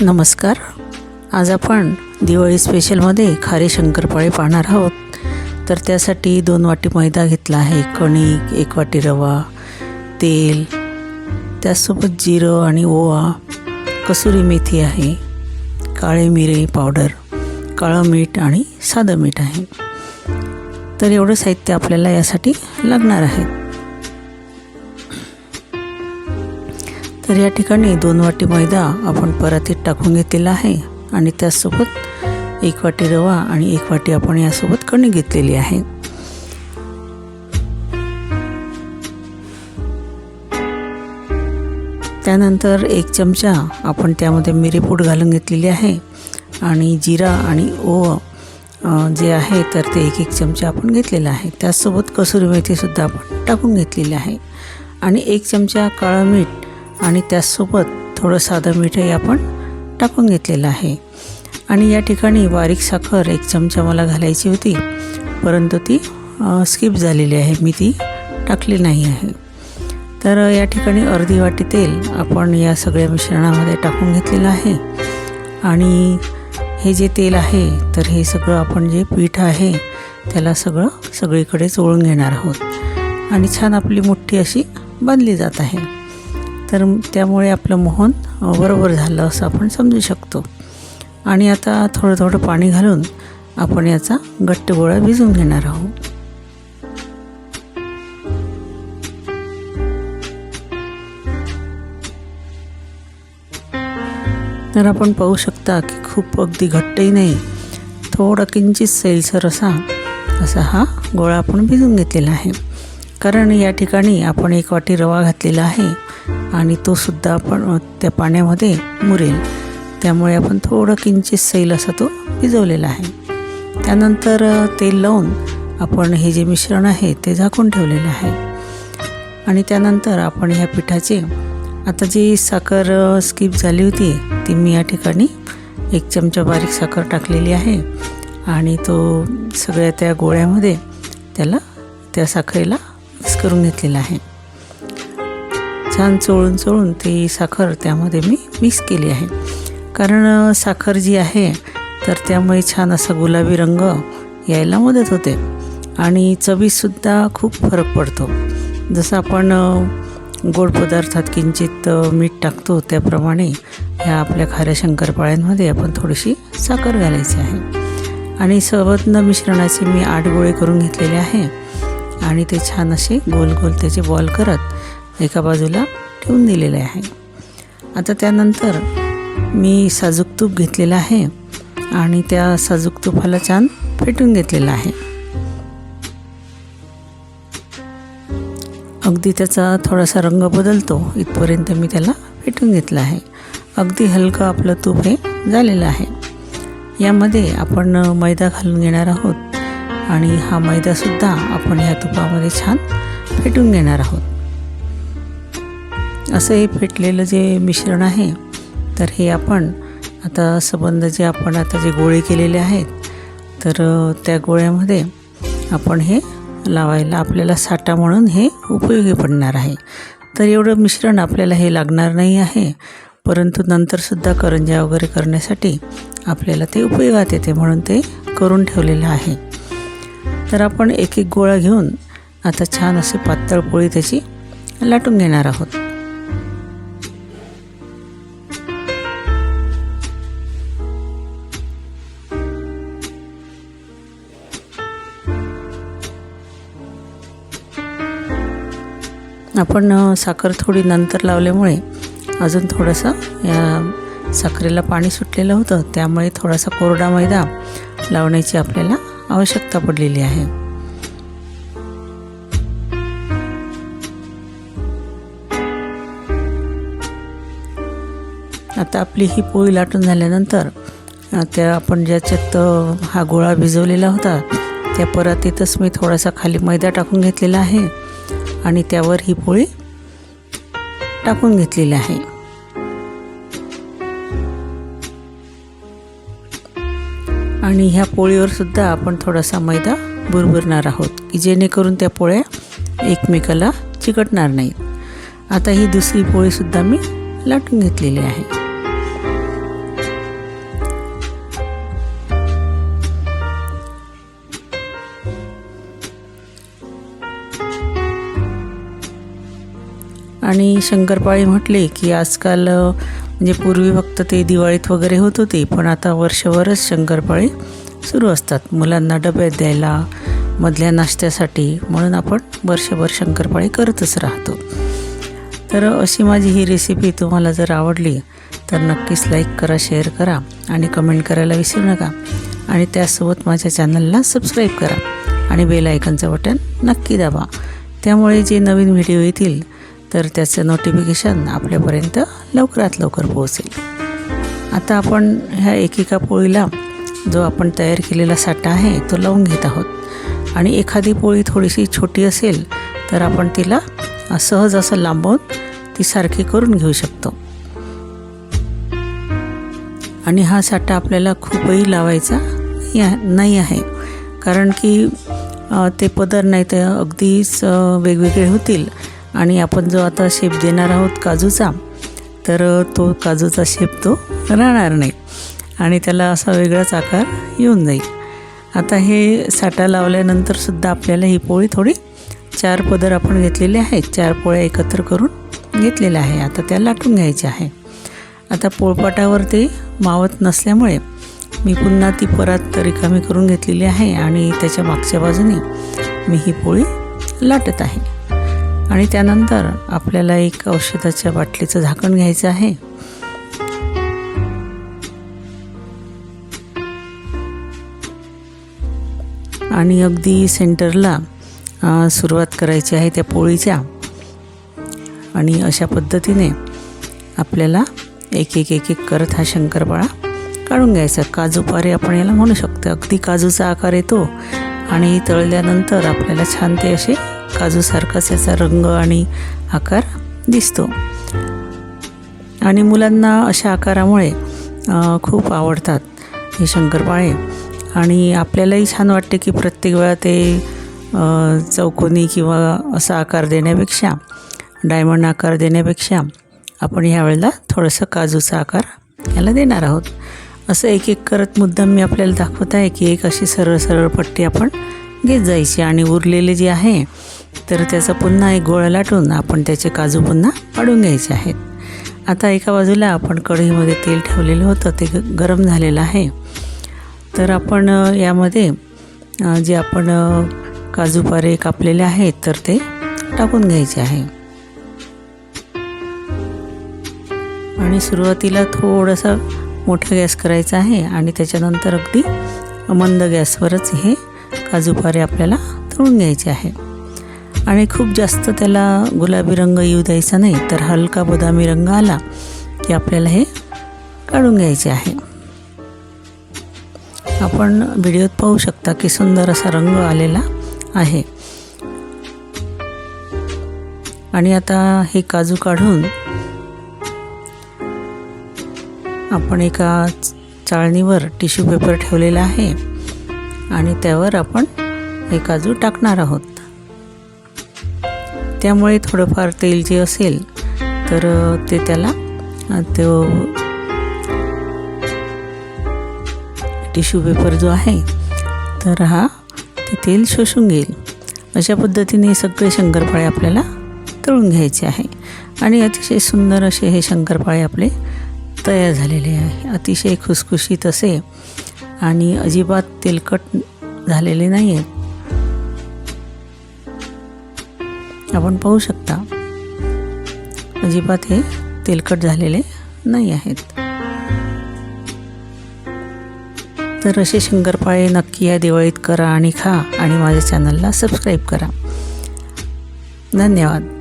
नमस्कार. आज आपण दिवाळी स्पेशलमध्ये खारे शंकरपाळे पाहणार आहोत. तर त्यासाठी दोन वाटी मैदा घेतला आहे कणिक एक वाटी रवा तेल त्यासोबत जिरं आणि ओवा कसुरी मेथी आहे काळे मिरे पावडर काळं मीठ आणि साधं मीठ आहे. तर एवढं साहित्य आपल्याला यासाठी लागणार आहे. तर या ठिकाणी दोन वाटी मैदा आपण परातीत टाकून घेतलेला आहे आणि त्याचसोबत एक वाटी रवा आणि एक वाटी आपण यासोबत कणी घेतलेली आहे. त्यानंतर एक चमचा आपण त्यामध्ये मिरीपूड घालून घेतलेली आहे आणि जिरा आणि ओव जे आहे तर ते एक एक चमचा आपण घेतलेला आहे. त्याचसोबत कसुरी मेथीसुद्धा आपण टाकून घेतलेली आहे. आणि एक चमचा काळं मीठ आणि त्याचसोबत थोडं साधं मीठही आपण टाकून घेतलेलं आहे. आणि या ठिकाणी बारीक साखर एक चमचा मला घालायची होती परंतु ती स्किप झालेली आहे. मी ती टाकली नाही आहे. तर या ठिकाणी अर्धी वाटी तेल आपण या सगळ्या मिश्रणामध्ये टाकून घेतलेलं आहे. आणि हे जे तेल आहे तर हे सगळं आपण जे पीठ आहे त्याला सगळं सगळीकडे चोळून घेणार आहोत. आणि छान आपली मोठी अशी बांधली जात आहे. तर त्यामुळे आपलं मोहन बरोबर झालं असं आपण समजू शकतो. आणि आता थोडं थोडं पाणी घालून आपण याचा घट्ट गोळा भिजवून घेणार आहोत. तर आपण पाहू शकता की खूप अगदी घट्टही नाही थोडा किंचित सैलसर असा असा हा गोळा आपण भिजून घेतलेला आहे. कारण या ठिकाणी आपण एक वाटी रवा घातलेला आहे आणि तो सुद्धा आपण त्या पाण्यामध्ये मुरेल. त्यामुळे आपण थोडं किंचित सैल असा तो भिजवलेला आहे. त्यानंतर तेल लावून आपण हे जे मिश्रण आहे ते झाकून ठेवलेलं आहे. आणि त्यानंतर आपण ह्या पिठाचे आता जी साखर स्किप झाली होती ती मी या ठिकाणी एक चमचा बारीक साखर टाकलेली आहे. आणि तो सगळ्या त्या गोळ्यामध्ये त्याला त्या साखरेला मिक्स करून घेतलेला आहे. छान चोळून चोळून ती साखर त्यामध्ये मी मिक्स केली आहे. कारण साखर जी आहे तर त्यामुळे छान असा गुलाबी रंग यायला मदत होते. आणि चवीतसुद्धा खूप फरक पडतो. जसं आपण गोड पदार्थात किंचित मीठ टाकतो त्याप्रमाणे ह्या आपल्या खाऱ्या शंकरपाळ्यांमध्ये आपण थोडीशी साखर घालायची आहे. आणि सर्वज्ञ मिश्रणाचे मी आठ गोळे करून घेतलेले आहे. आणि ते छान असे गोल गोल त्याचे बॉल करत एका बाजूला ठेवून दिलेले आहे. आता त्यानंतर मी साजूक तूप घेतलेलं आहे आणि त्या साजूक तुपाला छान फेटून घेतलेलं आहे. अगदी त्याचा थोडासा रंग बदलतो इथपर्यंत मी त्याला फेटून घेतला आहे. अगदी हलकं आपलं तूप हे झालेलं आहे. यामध्ये आपण मैदा घालून घेणार आहोत आणि हा मैदासुद्धा आपण ह्या तुपामध्ये छान फेटून घेणार आहोत. असं हे फेटलेलं जे मिश्रण आहे तर हे आपण आता सबंध जे आपण आता जे गोळे केलेले आहेत तर त्या गोळ्यामध्ये आपण हे लावायला आपल्याला साठा म्हणून हे उपयोगी पडणार आहे. तर एवढं मिश्रण आपल्याला हे लागणार नाही आहे परंतु नंतरसुद्धा करंज्या वगैरे करण्यासाठी आपल्याला ते उपयोगात येते म्हणून ते करून ठेवलेलं आहे. तर आपण एक एक गोळा घेऊन आता छान अशी पातळ पोळी त्याची लाटून घेणार आहोत. आपण साखर थोडी नंतर लावल्यामुळे अजून थोडंसं या साखरेला पाणी सुटलेलं होतं. त्यामुळे थोडासा कोरडा मैदा लावण्याची आपल्याला आवश्यकता पडलेली आहे. आता आपली ही पोळी लाटून झाल्यानंतर त्या आपण ज्याच्यात हा गोळा भिजवलेला होता त्या परत इथंच मी थोडासा खाली मैदा टाकून घेतलेला आहे. आणि त्यावर ही पोळी टाकून घेतलेली आहे. आणि ह्या पोळीवर सुद्धा आपण थोडासा मैदा भुरभुरणार आहोत की जेणेकरून त्या पोळ्या एकमेकाला चिकटणार नाहीत. आता ही दुसरी पोळीसुद्धा मी लाटून घेतलेली आहे. आणि शंकरपाळी म्हटले की आजकाल म्हणजे पूर्वी फक्त ते दिवाळीत वगैरे होत होते पण आता वर्षभरच शंकरपाळी सुरू असतात. मुलांना डब्यात द्यायला मधल्या नाश्त्यासाठी म्हणून आपण वर्षभर शंकरपाळी करतच राहतो. तर अशी माझी ही रेसिपी तुम्हाला जर आवडली तर नक्कीच लाईक करा शेअर करा आणि कमेंट करायला विसरू नका. आणि त्यासोबत माझ्या चॅनलला सबस्क्राईब करा आणि बेल आयकनचं बटन नक्की दाबा. त्यामुळे जे नवीन व्हिडिओ येतील तर त्याचं नोटिफिकेशन आपल्यापर्यंत लवकरात लवकर पोहोचेल. आता आपण ह्या एकेका पोळीला जो आपण तयार केलेला साठा आहे तो लावून घेत आहोत. आणि एखादी पोळी थोडीशी छोटी असेल तर आपण तिला सहज असं लांबवून ती सारखी करून घेऊ शकतो. आणि हा साठा आपल्याला खूपही लावायचा नाही आहे- नाही आहे. कारण की ते पदर नाही तर अगदीच वेगवेगळे होतील. आणि आपण जो आता शेप देणार आहोत काजूचा तर तो काजूचा शेप तो राहणार नाही. आणि त्याला असा वेगळाच आकार येऊन जाईल. आता हे साठा लावल्यानंतरसुद्धा आपल्याला ही पोळी थोडी चार पदर आपण घेतलेले आहेत. चार पोळ्या एकत्र करून घेतलेल्या आहे आता त्या लाटून घ्यायच्या आहे आता पोळपाटावर ते मावत नसल्यामुळे मी पुन्हा ती परत रिकामी करून घेतलेली आहे आणि त्याच्या मागच्या बाजूने मी ही पोळी लाटत आहे. आणि त्यानंतर आपल्याला एक औषधाच्या बाटलीचं झाकण घ्यायचं आहे. आणि अगदी सेंटरला सुरुवात करायची आहे त्या पोळीच्या. आणि अशा पद्धतीने आपल्याला एक एक एक एक करत हा शंकरपाळा काढून घ्यायचा. काजूपारे आपण याला म्हणू शकतो. अगदी काजूचा आकार येतो आणि तळल्यानंतर आपल्याला छान ते असे काजूसारखाच याचा रंग आणि आकार दिसतो. आणि मुलांना अशा आकारामुळे खूप आवडतात हे शंकरपाळे. आणि आपल्यालाही छान वाटते की प्रत्येक वेळा ते चौकोनी किंवा असा आकार देण्यापेक्षा डायमंड आकार देण्यापेक्षा आपण ह्यावेळेला थोडंसं काजूचा आकार याला देणार आहोत. असं एक एक करत मुद्दाम मी आपल्याला दाखवत आहे की एक अशी सरळ सरळ पट्टी आपण घेत जायची. आणि उरलेले जे आहे तर त्याचा पुन्हा एक गोळा लाटून आपण त्याचे काजू पुन्हा पाडून घ्यायचे आहेत. आता एका बाजूला आपण कढईमध्ये तेल ठेवलेलं होतं ते ग- गरम झालेलं आहे. तर आपण यामध्ये जे आपण काजूपारे कापलेले आहेत तर ते टाकून घ्यायचे आहे. आणि सुरुवातीला थोडासा मोठा गॅस करायचा आहे आणि त्याच्यानंतर अगदी मंद गॅसवरच हे काजूपारे आपल्याला तळून घ्यायचे आहे. आणि खूप जास्त त्याला गुलाबी रंग येऊ द्यायचा नाही तर हलका बदामी रंग आला की आपल्याला हे काढून घ्यायचे आहे. आपण व्हिडिओत पाहू शकता की सुंदर असा रंग आलेला आहे. आणि आता हे काजू काढून आपण एका चाळणीवर टिश्यू पेपर ठेवलेला आहे आणि त्यावर आपण हे काजू टाकणार आहोत. त्यामुळे थोडंफार तेल जे असेल तर ते त्याला तो टिश्यू पेपर जो आहे तर हा ते तेल शोषून घेईल. अशा पद्धतीने सगळे शंकरपाळे आपल्याला तळून घ्यायचे आहे. आणि अतिशय सुंदर असे हे शंकरपाळे आपले तयार झालेले आहे. अतिशय खुसखुशीत असे आणि अजिबात तेलकट झालेले नाही आहेत आपण पाहू शकता अजिबात हे तेलकट झालेले नाही आहेत. तर असे शंकरपाळे नक्की या दिवाळीत करा आणि खा आणि माझ्या चॅनलला सबस्क्राईब करा. धन्यवाद.